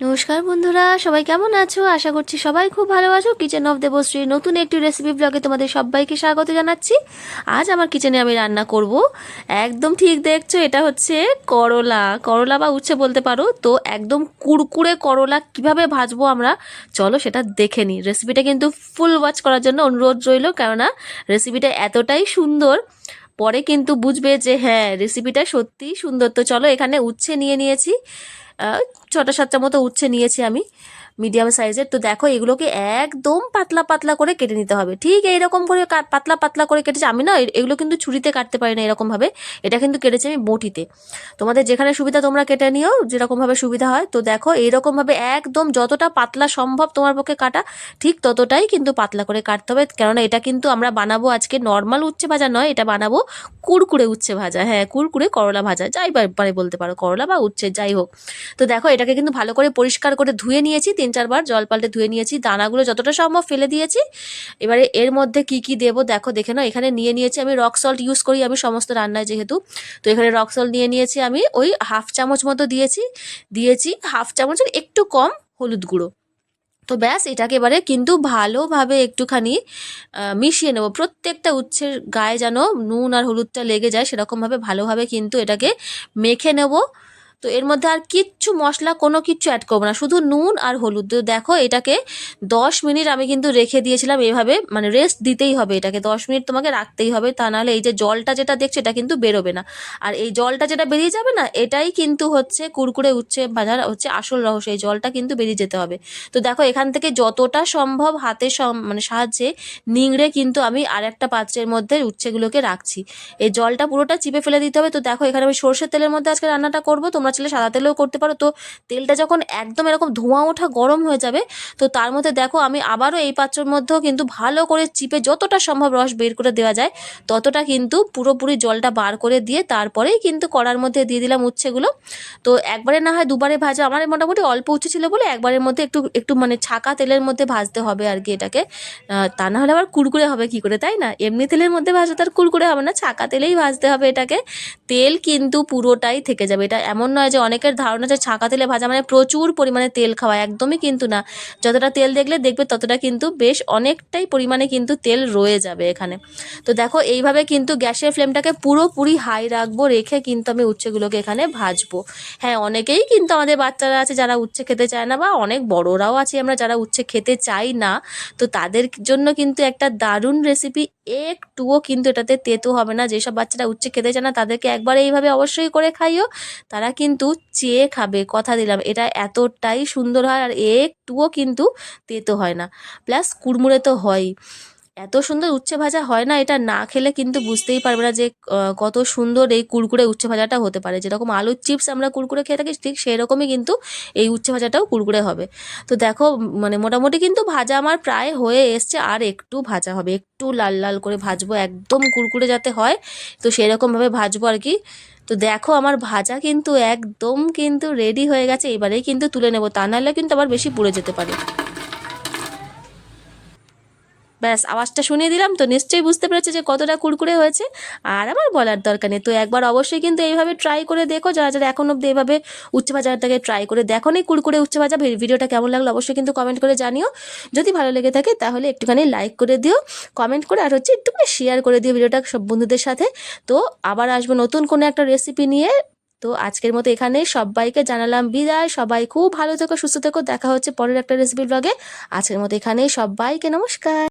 নমস্কার বন্ধুরা, সবাই কেমন আছো? আশা করছি সবাই খুব ভালো আছো। কিচেন অফ দেবশ্রী নতুন একটি রেসিপি ব্লগে তোমাদের সবাইকে স্বাগত জানাচ্ছি। আজ আমার কিচেনে আমি রান্না করব। একদম ঠিক দেখছ, এটা হচ্ছে করলা। করলা বা উচ্ছে বলতে পারো। তো একদম কুড়কুড়ে করলা কীভাবে ভাজবো আমরা, চলো সেটা দেখে নিই। রেসিপিটা কিন্তু ফুল ওয়াচ করার জন্য অনুরোধ রইল, কেননা রেসিপিটা এতটাই সুন্দর। পরে কিন্তু বুঝবে যে হ্যাঁ রেসিপিটা সত্যি সুন্দর। তো চলো এখানে উচ্ছে নিয়ে নিয়েছি। ছটা সাতটা মতো উচ্ছে নিয়েছি আমি। মিডিয়াম সাইজের, তো দেখো এগুলোকে একদম পাতলা পাতলা করে কেটে নিতে হবে। ঠিক এইরকম করে পাতলা পাতলা করে কেটেছি। আমি না এগুলো কিন্তু ছুরিতে কাটতে পারি না এরকমভাবে। এটা কিন্তু কেটেছি আমি বটিতে। তোমাদের যেখানে সুবিধা তোমরা কেটে নিও, যেরকমভাবে সুবিধা হয়। তো দেখো এইরকমভাবে একদম যতটা পাতলা সম্ভব তোমার পক্ষে কাটা, ঠিক ততটাই কিন্তু পাতলা করে কাটতে হবে। কেননা এটা কিন্তু আমরা বানাবো আজকে নর্মাল উচ্ছে ভাজা নয়, এটা বানাবো কুড়কুড়ে উচ্ছে ভাজা। হ্যাঁ কুড়কুড়ে করলা ভাজা, যাই পারে বলতে পারো, করলা বা উচ্ছে, যাই হোক। তো দেখো এটাকে কিন্তু ভালো করে পরিষ্কার করে ধুয়ে নিয়েছি তিন চারবার জল পাল্টে ধুয়ে নিয়েছি। দানাগুলো যতটা সম্ভব ফেলে দিয়েছি। এবারে এর মধ্যে কি কি দেবো দেখো, দেখে নাও। এখানে নিয়ে নিয়েছি আমি রক সল্ট ইউজ করি আমি সমস্ত রান্নায় যেহেতু। তো এখানে রক সল্ট নিয়ে নিয়েছি আমি ওই হাফ চামচ মতো দিয়েছি। দিয়েছি হাফ চামচের একটু কম হলুদ গুঁড়ো। তো ব্যাস, এটাকে এবারে কিন্তু ভালোভাবে একটুখানি মিশিয়ে নেব। প্রত্যেকটা উচ্ছের গায়ে যেন নুন আর হলুদটা লেগে যায়, সেরকমভাবে ভালোভাবে কিন্তু এটাকে মেখে নেব। তো এর মধ্যে আর কিচ্ছু মশলা, কোনো কিচ্ছু অ্যাড করব না। শুধু নুন আর হলুদ। তো দেখো, এটাকে দশ মিনিট আমি কিন্তু রেখে দিয়েছিলাম। এভাবে মানে রেস্ট দিতেই হবে এটাকে। দশ মিনিট তোমাকে রাখতেই হবে। তা নাহলে এই যে জলটা যেটা দেখছ, এটা কিন্তু বেরোবে না। আর এই জলটা যেটা বেরিয়ে যাবে না, এটাই কিন্তু হচ্ছে কুরকুরে উচ্ছে ভাজার হচ্ছে আসল রহস্য। এই জলটা কিন্তু বেরিয়ে যেতে হবে। তো দেখো, এখান থেকে যতটা সম্ভব হাতে মানে সাহায্যে নিংড়ে কিন্তু আমি আর একটা পাত্রের মধ্যে উচ্ছেগুলোকে রাখছি। এই জলটা পুরোটা চিপে ফেলে দিতে হবে। তো দেখো, এখানে আমি সর্ষের তেলের মধ্যে আজকে রান্নাটা করব। তোমরা চাইলে সাদা তেলেও করতে পারো। তো তেলটা যখন একদম এরকম ধোঁয়া ওঠা গরম হয়ে যাবে, তো তার মধ্যে দেখো আমি আবারও এই পাত্রের মধ্যেও কিন্তু ভালো করে চিপে যতটা সম্ভব রস বের করে দেওয়া যায়, ততটা কিন্তু পুরোপুরি জলটা বার করে দিয়ে তারপরেই কিন্তু কড়ার মধ্যে দিয়ে দিলাম উচ্ছেগুলো। তো একবারে না হয় দুবারে ভাজা, আমার মোটামুটি অল্প উচ্ছে ছিল বলে একবারের মধ্যে একটু একটু মানে ছাকা তেলের মধ্যে ভাজতে হবে আর কি এটাকে। তা না হলে আবার কুরকুরে হবে কি করে, তাই না? এমনি তেলের মধ্যে ভাজলে তার কুরকুরে হবে না, ছাকা তেলেই ভাজতে হবে এটাকে। তেল কিন্তু পুরোটাই থেকে যাবে, এটা এমন নয় যে অনেকের ধারণা যে ছাঁকা তেলে ভাজা মানে প্রচুর পরিমাণে তেল খাওয়া, একদমই কিন্তু না। যতটা তেল দেখলে দেখবে ততটা কিন্তু বেশ অনেকটাই পরিমাণে কিন্তু তেল রয়ে যাবে এখানে। তো দেখো, এইভাবে কিন্তু গ্যাসের ফ্লেমটাকে পুরোপুরি হাই রাখব, রেখে কিন্তু আমি উচ্ছেগুলোকে এখানে ভাজবো। হ্যাঁ অনেকেই কিন্তু আমাদের বাচ্চারা আছে যারা উচ্ছে খেতে চায় না বা অনেক বড়রাও আছে আমরা যারা উচ্ছে খেতে চাই না, তো তাদের জন্য কিন্তু একটা দারুণ রেসিপি একটুও কিন্তু এটাতে তেতো হবে না। যেসব বাচ্চারা উচ্ছে খেতে চায় না, তাদেরকে একবার এইভাবে অবশ্যই করে খাইও। তারা কিন্তু চেয়ে খাবে, কথা দিলাম। এটা এতটাই সুন্দর হয় আর একটুও কিন্তু তেতো হয় না। প্লাস কুড়মুড়ে তো হয়ই। এত সুন্দর উচ্ছে ভাজা হয় না, এটা না খেলে কিন্তু বুঝতেই পারবে না যে কত সুন্দর এই কুড়কুড়ে উচ্ছে ভাজাটা হতে পারে। যেরকম আলুর চিপস আমরা কুড়কুড়ে খেয়ে থাকি, ঠিক সেই রকমই কিন্তু এই উচ্ছে ভাজাটাও কুড়কুড়ে হবে। তো দেখো মানে মোটামুটি কিন্তু ভাজা আমার প্রায় হয়ে এসছে, আর একটু ভাজা হবে। একটু লাল লাল করে ভাজবো, একদম কুড়কুড়ে যাতে হয়, তো সেরকমভাবে ভাজবো আর কি। তো দেখো, আমার ভাজা কিন্তু একদম কিন্তু রেডি হয়ে গেছে, এবারেই কিন্তু তুলে নেব, তা নাহলে কিন্তু আবার বেশি পুড়ে যেতে পারে। ব্যাস, আওয়াজটা শুনিয়ে দিলাম তো নিশ্চয়ই বুঝতে পেরেছে যে কতটা কুড়কুড়ে হয়েছে। আর আমার বলার দরকার নেই, তো একবার অবশ্যই কিন্তু এইভাবে ট্রাই করে দেখো, যারা যারা এখন অব্দি এইভাবে উচ্ছে ভাজাটাকে ট্রাই করে দেখো নি কুড়কুড়ে উচ্ছে ভাজা ভিডিওটা কেমন লাগল অবশ্যই কিন্তু কমেন্ট করে জানিও। যদি ভালো লেগে থাকে তাহলে একটুখানি লাইক করে দিও কমেন্ট করে আর হচ্ছে একটুখানি শেয়ার করে দিও ভিডিওটা সব বন্ধুদের সাথে। তো আবার আসব নতুন কোনো একটা রেসিপি নিয়ে। তো আজকের মতো এখানে সবাইকে জানালাম বিদায়, সবাই খুব ভালো থেকো, সুস্থ থেকো, দেখা হচ্ছে পরের একটা রেসিপি ব্লগে আজকের মতো এখানে সবাইকে নমস্কার।